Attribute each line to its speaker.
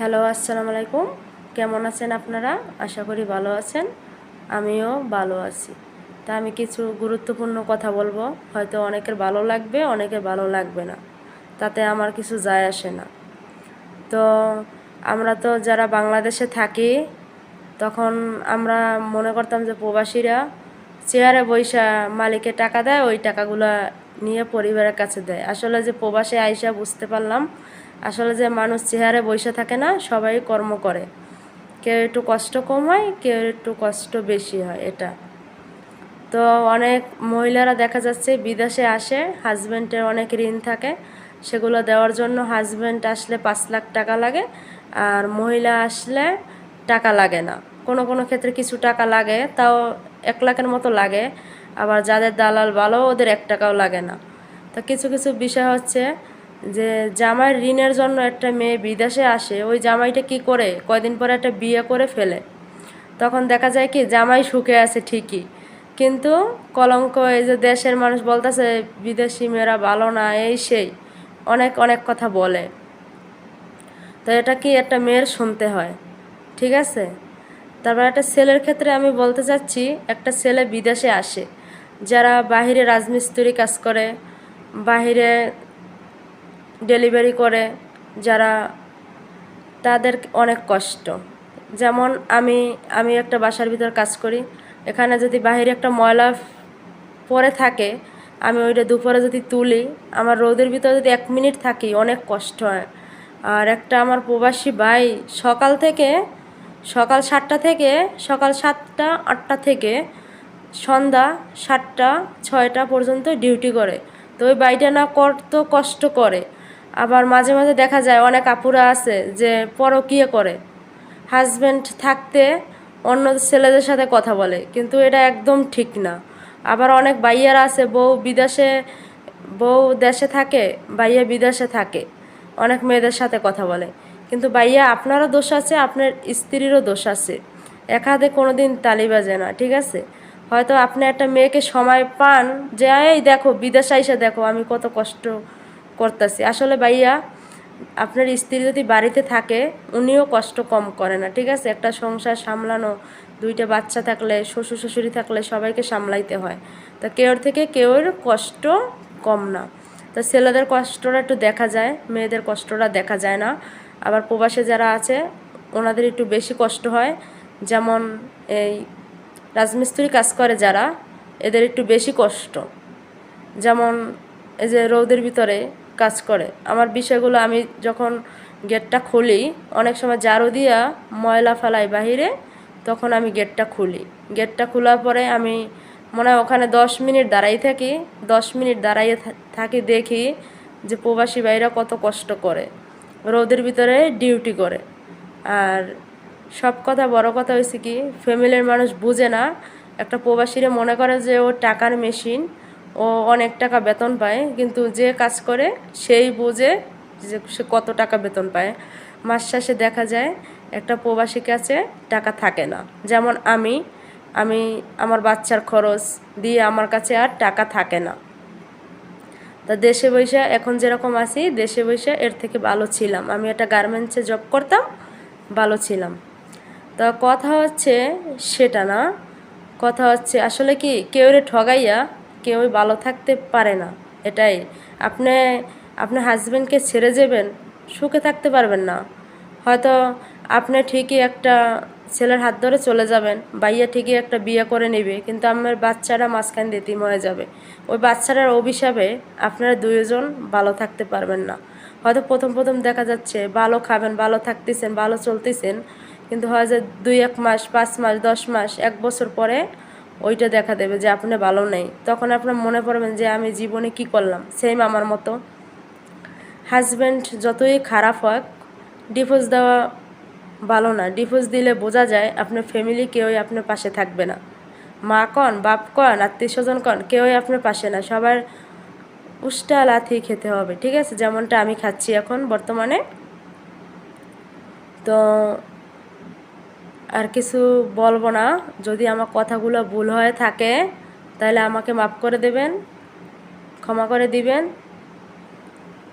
Speaker 1: Hello, আসসালামু আলাইকুম। কেমন আছেন আপনারা? আশা করি ভালো আছেন। আমিও ভালো আছি। তা আমি কিছু গুরুত্বপূর্ণ কথা বলব। হয়তো অনেকের ভালো লাগবে, অনেকের ভালো লাগবে না। তাতে আমার কিছু যায় আসে না। তো আমরা তো যারা বাংলাদেশে থাকি, তখন আমরা মনে করতাম যে প্রবাসীরা চেয়ারে বৈশা মালিকে টাকা দেয়, ওই টাকাগুলা নিয়ে পরিবারের কাছে দেয়। আসলে যে প্রবাসে আইসা বুঝতে পারলাম, আসলে যে মানুষ চেহারে বসে থাকে না, সবাই কর্ম করে। কেউ একটু কষ্ট কম হয়, কেউ একটু কষ্ট বেশি হয় এটা। তো অনেক মহিলারা দেখা যাচ্ছে বিদেশে আসে হাজব্যান্ডের অনেক ঋণ থাকে, সেগুলো দেওয়ার জন্য হাজব্যান্ড আসলে পাঁচ লাখ টাকা লাগে, আর মহিলা আসলে টাকা লাগে না। কোনো কোনো ক্ষেত্রে কিছু টাকা লাগে, তাও এক লাখের মতো লাগে আবার যাদের দালাল ভালো, ওদের এক টাকাও লাগে না। তো কিছু কিছু বিষয় হচ্ছে যে জামাই ঋণের জন্য একটা মেয়ে বিদেশে আসে, ওই জামাইটা কি করে? কয়দিন পরে একটা বিয়ে করে ফেলে। তখন দেখা যায় কি, জামাই সুখে আছে ঠিকই। কিন্তু কলঙ্ক, এই যে দেশের মানুষ বলতেছে, বিদেশি মেয়েরা ভালো না, এই সেই। অনেক অনেক কথা বলে। তো এটা কি একটা মেয়ের শুনতে হয়, ঠিক আছে? তারপর একটা ছেলের ক্ষেত্রে আমি বলতে চাচ্ছি, একটা ছেলে বিদেশে আসে। যারা বাহিরে রাজমিস্ত্রি কাজ করে, বাহিরে ডেলিভারি করে, যারা তাদের অনেক কষ্ট। যেমন আমি আমি একটা বাসার ভিতর কাজ করি, এখানে যদি বাহিরে একটা ময়লা পরে থাকে, আমি ওইটা দুপুরে যদি তুলি, আমার রোদের ভিতরে যদি এক মিনিট থাকি, অনেক কষ্ট হয়। আর একটা আমার প্রবাসী ভাই, সকাল থেকে, সকাল সাতটা থেকে, সকাল সাতটা, আটটা থেকে সন্ধ্যা সাতটা, ছয়টা পর্যন্ত ডিউটি করে। তো ওই বাড়িটা না কত কষ্ট করে। আবার মাঝে মাঝে দেখা যায় অনেক আপুরা আছে যে পরকীয় করে। হাজব্যান্ড থাকতে অন্য ছেলেদের সাথে কথা বলে, কিন্তু এটা একদম ঠিক না। আবার অনেক বাইয়ারা আছে, বউ বিদেশে, বউ দেশে থাকে বাইয়া বিদেশে থাকে, অনেক মেয়েদের সাথে কথা বলে। কিন্তু বাইয়া আপনারও দোষ আছে, আপনার স্ত্রীরও দোষ আছে। এক হাতে কোনো দিন তালি বাজে না, ঠিক আছে? হয়তো আপনি একটা মেয়েকে সময় পান যে, এই দেখো, বিদেশে এসে দেখো, আমি কত কষ্ট করতেছি। আসলে ভাইয়া, আপনার স্ত্রী যদি বাড়িতে থাকে, উনিও কষ্ট কম করে না, ঠিক আছে? একটা সংসার সামলানো, দুইটা বাচ্চা থাকলে, শ্বশুর শ্বশুরি থাকলে সবাইকে সামলাইতে হয়। তা কেউর থেকে কেউর কষ্ট কম না। তা ছেলেদের কষ্টটা একটু দেখা যায়, মেয়েদের কষ্টটা দেখা যায় না। আবার প্রবাসে যারা আছে, ওনাদের একটু বেশি কষ্ট হয়। যেমন এই রাজমিস্ত্রি কাজ করে যারা, এদের একটু বেশি কষ্ট। যেমন এই যে রৌদের ভিতরে কাজ করে। আমার বিষয়গুলো আমি যখন গেটটা খুলি, অনেক সময় জারু দিয়া ময়লা ফেলাই বাহিরে, তখন আমি গেটটা খুলি। গেটটা খোলার পরে আমি মনে হয় ওখানে দশ মিনিট দাঁড়াই থাকি। দশ মিনিট দাঁড়াইয়ে থাকি দেখি যে প্রবাসী ভাইরা কত কষ্ট করে। রোদের ভিতরে ডিউটি করে। আর সব কথা বড় কথা হয়েছে কি, ফ্যামিলির মানুষ বুঝে না। একটা প্রবাসীরা মনে করে যে ও টাকার মেশিন, ও অনেক টাকা বেতন পায়, কিন্তু যে কাজ করে সেই বুঝে যে সে কত টাকা বেতন পায়। মাস শেষে দেখা যায় একটা প্রবাসী কাছে টাকা থাকে না। যেমন আমি আমি আমার বাচ্চার খরচ দিয়ে আমার কাছে আর টাকা থাকে না। তা দেশে বৈশা এখন যেরকম আছি, দেশে বৈশা এর থেকে ভালো ছিলাম। আমি একটা গার্মেন্টসে জব করতাম, ভালো ছিলাম। তা কথা হচ্ছে সেটা না। কথা হচ্ছে আসলে কি কেউ রে ঠগাইয়া কেউ ভালো থাকতে পারে না। এটাই। আপনি আপনার হাজব্যান্ডকে ছেড়ে যাবেন, সুখে থাকতে পারবেন না। হয়তো আপনি ঠিকই একটা ছেলের হাত ধরে চলে যাবেন বাইয়া ঠিকই একটা বিয়ে করে নেবে, কিন্তু আমার বাচ্চারা মাঝখান দিয়ে তিম হয়ে যাবে। ওই বাচ্চাটার অভিশাপে আপনারা দুইজন ভালো থাকতে পারবেন না। হয়তো প্রথম প্রথম দেখা যাচ্ছে ভালো খাবেন, ভালো থাকতেছেন, ভালো চলতেছেন কিন্তু হয় যে দুই এক মাস, পাঁচ মাস, দশ মাস, এক বছর পরে ওইটা দেখা দেবে যে আপনি ভালো নেই। তখন আপনার মনে পড়বেন যে আমি জীবনে কি করলাম? সেম আমার মতো। হাজব্যান্ড যতই খারাপ হোক ডিভোর্স দেওয়া ভালো না। ডিভোর্স দিলে বোঝা যায় আপনার ফ্যামিলি কেউই আপনার পাশে থাকবে না। মা কন, বাপ কন আত্মীয় স্বজন কন, কেউই আপনার পাশে না। সবার উষ্টা লাথি খেতে হবে, ঠিক আছে? যেমনটা আমি খাচ্ছি এখন বর্তমানে। তো আর কিছু বলব না। যদি আমার কথাগুলো ভুল হয়ে থাকে, তাহলে আমাকে মাফ করে দেবেন, ক্ষমা করে দিবেন।